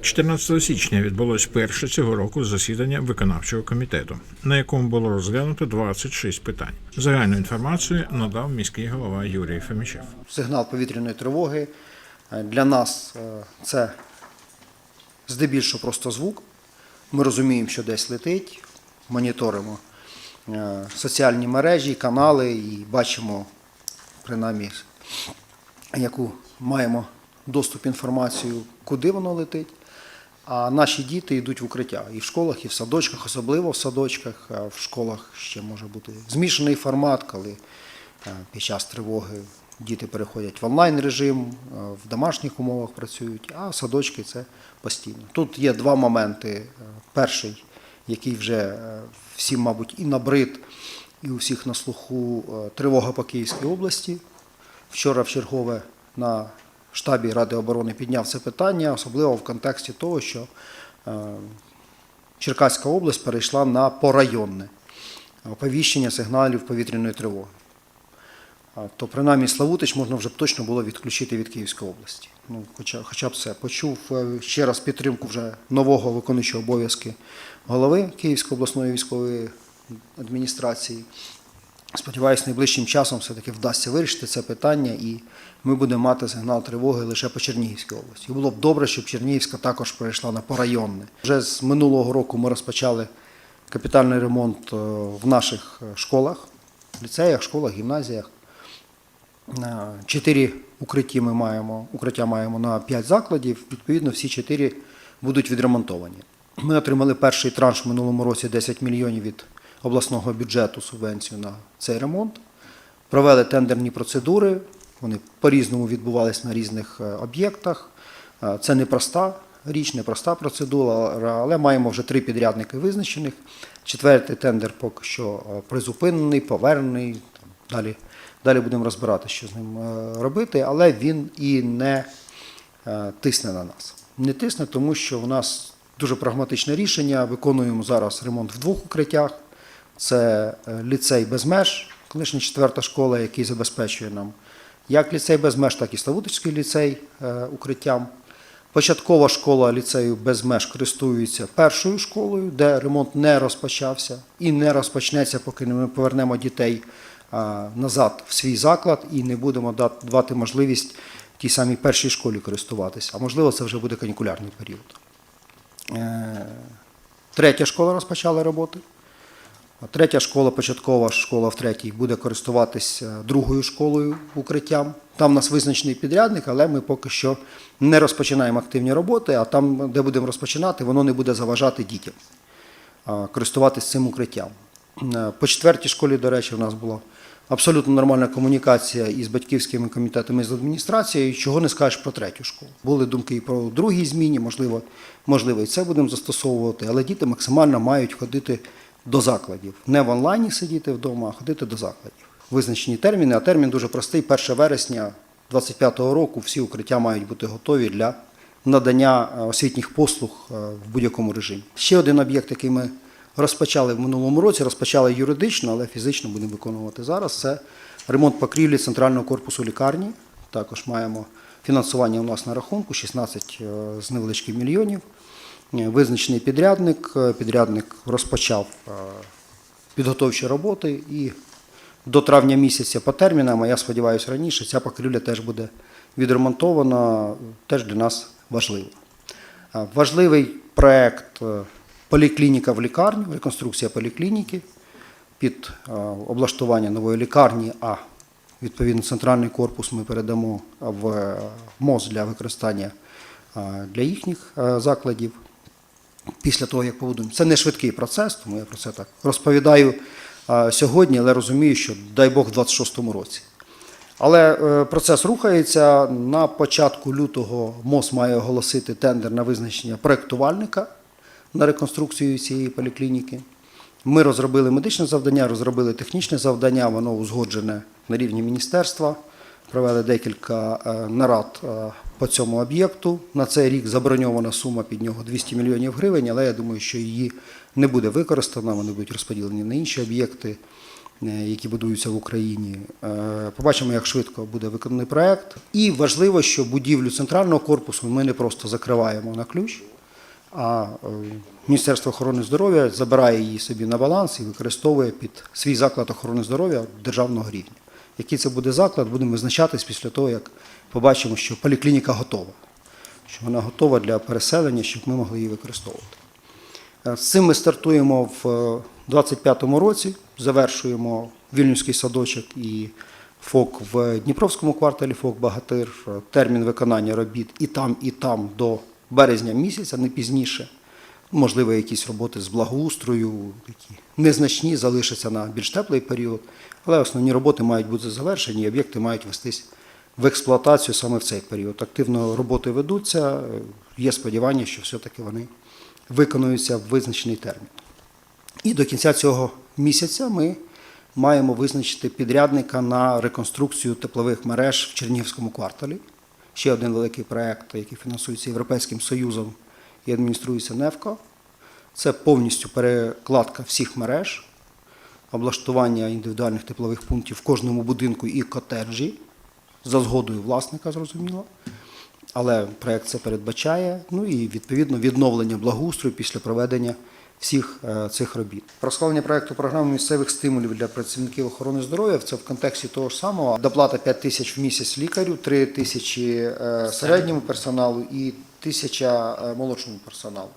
14 січня відбулось перше цього року засідання виконавчого комітету, на якому було розглянуто 26 питань. Загальну інформацію надав міський голова Юрій Фемічев. сигнал повітряної тривоги. Для нас е, це здебільшого просто звук. Ми розуміємо, що десь летить, моніторимо е, соціальні мережі, канали і бачимо, принаймні, яку маємо доступ інформацію, куди воно летить. А наші діти йдуть в укриття і в школах, і в садочках, особливо в садочках. В школах ще може бути змішаний формат, коли е, під час тривоги діти переходять в онлайн режим, е, в домашніх умовах працюють, а садочки це постійно. Тут є два моменти. Е, Перший, який вже всім, мабуть, і набрид, і у всіх на слуху тривога по Київській області. Вчора в чергове на штабі Ради оборони підняв це питання, особливо в контексті того, що е, Черкаська область перейшла на порайонне оповіщення сигналів повітряної тривоги. То принаймні Славутич можна вже б точно було відключити від Київської області. Ну, хоча, хоча б це. Почув е, ще раз підтримку вже нового виконуючого обов'язки голови Київської обласної військової адміністрації. Сподіваюсь, найближчим часом все-таки вдасться вирішити це питання, і ми будемо мати сигнал тривоги лише по Чернігівській області. І було б добре, щоб Чернігівська також перейшла на порайонне. Вже з минулого року ми розпочали капітальний ремонт е, в наших е, школах, ліцеях, школах, гімназіях. Е, Чотири укритті ми маємо, укриття маємо на п'ять закладів. Відповідно, всі чотири будуть відремонтовані. Ми отримали перший транш в минулому році 10 мільйонів від обласного бюджету субвенцію на цей ремонт. Провели тендерні процедури. Вони по-різному відбувалися на різних е, об'єктах. Е, Це непроста річ, непроста процедура, але маємо вже три підрядники визначених. Четвертий тендер поки що е, призупинений, повернений. Далі, далі будемо розбирати, що з ним робити, але він і не тисне на нас. Не тисне, тому що в нас дуже прагматичне рішення. Виконуємо зараз ремонт в двох укриттях. Це е, ліцей без меж, колишня четверта школа, який забезпечує нам як ліцей без меж, так і Славутицький ліцей е, укриттям. Початкова школа ліцею без меж користується першою школою, де ремонт не розпочався і не розпочнеться, поки ми повернемо дітей назад в свій заклад і не будемо давати можливість тій самій першій школі користуватися. А можливо, це вже буде канікулярний період. Е, Третя школа розпочала роботи. Третя школа, початкова школа в третій, буде користуватися другою школою укриттям. Там у нас визначений підрядник, але ми поки що не розпочинаємо активні роботи, а там, де будемо розпочинати, воно не буде заважати дітям користуватися цим укриттям. Е, По четвертій школі, до речі, у нас була абсолютно нормальна комунікація із батьківськими комітетами з адміністрацією, чого не скажеш про третю школу. Були думки і про другій зміні, можливо, можливо, і це будемо застосовувати, але діти максимально мають ходити до закладів. Не в онлайні сидіти вдома, а ходити до закладів. Визначені терміни, а термін дуже простий. 1 вересня 2025 року всі укриття мають бути готові для надання е, освітніх послуг е, в будь-якому режимі. Ще один об'єкт, який ми розпочали в минулому році, розпочали юридично, але фізично будемо виконувати зараз. Це ремонт покрівлі центрального корпусу лікарні. Також маємо фінансування у нас на рахунку 16 е, з невеличких мільйонів. Е, Визначений підрядник. Е, Підрядник розпочав е, підготовчі роботи і до травня місяця по термінам, а я сподіваюся раніше, ця покрівля теж буде відремонтована, теж для нас важливо. Важливий проект поліклініка в лікарню, реконструкція поліклініки під облаштування нової лікарні, а відповідно центральний корпус ми передамо в МОЗ для використання для їхніх закладів після того, як побудуємо. Це не швидкий процес, тому я про це так розповідаю сьогодні, але розумію, що дай Бог в 26-му році. Але е, процес рухається. На початку лютого МОЗ має оголосити тендер на визначення проєктувальника на реконструкцію цієї поліклініки. Ми розробили медичне завдання, розробили технічне завдання, воно узгоджене на рівні міністерства. Провели декілька е, нарад е, по цьому об'єкту. На цей рік заброньована сума під нього 200 мільйонів гривень, але я думаю, що її не буде використано, вони будуть розподілені на інші об'єкти. е, які будуються в Україні. Побачимо, як швидко буде виконаний проект. І важливо, що будівлю центрального корпусу ми не просто закриваємо на ключ, а Міністерство охорони здоров'я забирає її собі на баланс і використовує під свій заклад охорони здоров'я державного рівня. Який це буде заклад, будемо визначатись після того, як побачимо, що поліклініка готова, що вона готова для переселення, щоб ми могли її використовувати. Е, З цим ми стартуємо в 2025 році, завершуємо Вільнюський садочок і ФОК в Дніпровському кварталі ФОК Багатир. Е, Термін виконання робіт і там, і там до березня місяця, не пізніше. Можливо, якісь роботи з благоустрою, такі незначні, залишаться на більш теплий період, але основні роботи мають бути завершені, об'єкти мають вестись в експлуатацію саме в цей період. Активно роботи ведуться, є сподівання, що все-таки вони виконуються в визначений термін. І до кінця цього місяця ми маємо визначити підрядника на реконструкцію теплових мереж в Чернігівському кварталі. Ще один великий проект, який фінансується Європейським Союзом і адмініструється НЕФКО. Це повністю перекладка всіх мереж, облаштування індивідуальних теплових пунктів в кожному будинку і котеджі за згодою власника, зрозуміло. Але проект це передбачає. Ну і відповідно відновлення благоустрою після проведення всіх е, цих робіт. Про схвалення проекту програми місцевих стимулів для працівників охорони здоров'я це в контексті того ж самого. Доплата 5 тисяч в місяць лікарю, 3 тисячі е, середньому персоналу і тисяча молочного персоналу.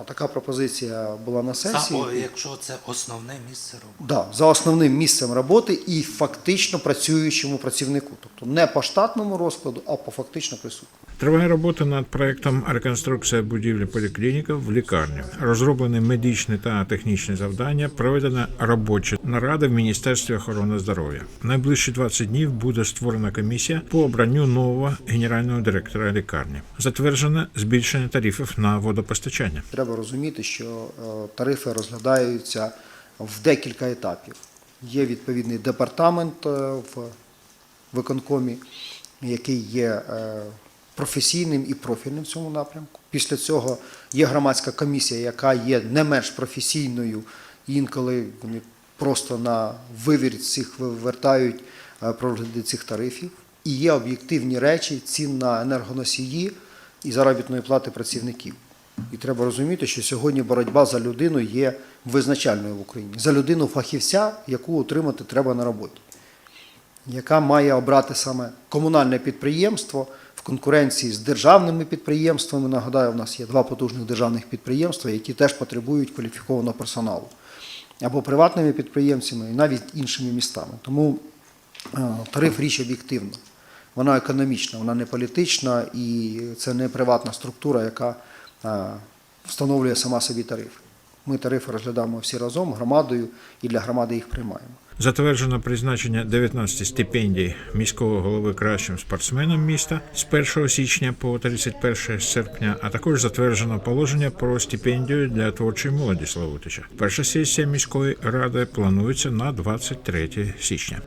А Така пропозиція була на сесії. о, якщо це основне місце роботи. Да, за основним місцем роботи і фактично працюючому працівнику, тобто не по штатному розкладу, а по фактично присутньому. Триває робота над проектом реконструкція будівлі поліклініки в лікарні. Розроблені медичні та технічні завдання. Проведена робоча нарада в Міністерстві охорони здоров'я. Найближчі 20 днів буде створена комісія по обранню нового генерального директора лікарні. Затверджено збільшення тарифів на водопостачання. Треба розуміти, що е, тарифи розглядаються в декілька етапів. Є відповідний департамент е, в виконкомі, який є е, професійним і профільним в цьому напрямку. Після цього є громадська комісія, яка є не менш професійною. Інколи вони просто на вивір цих вивертають про розгляди цих тарифів. І є об'єктивні речі, цін на енергоносії і заробітної плати працівників. І треба розуміти, що сьогодні боротьба за людину є визначальною в Україні. За людину фахівця, яку отримати треба на роботі, яка має обрати саме комунальне підприємство в конкуренції з державними підприємствами. Нагадаю, у нас є два потужних державних підприємства, які теж потребують кваліфікованого персоналу, або приватними підприємцями, і навіть іншими містами. Тому е, тариф річ об'єктивна. Вона економічна, вона не політична і це не приватна структура, яка встановлює сама собі тарифи. Ми тарифи розглядаємо всі разом громадою і для громади їх приймаємо. Затверджено призначення 19 стипендій міського голови кращим спортсменам міста з 1 січня по 31 серпня, а також затверджено положення про стипендію для творчої молоді Славутича. Перша сесія міської ради планується на 23 січня.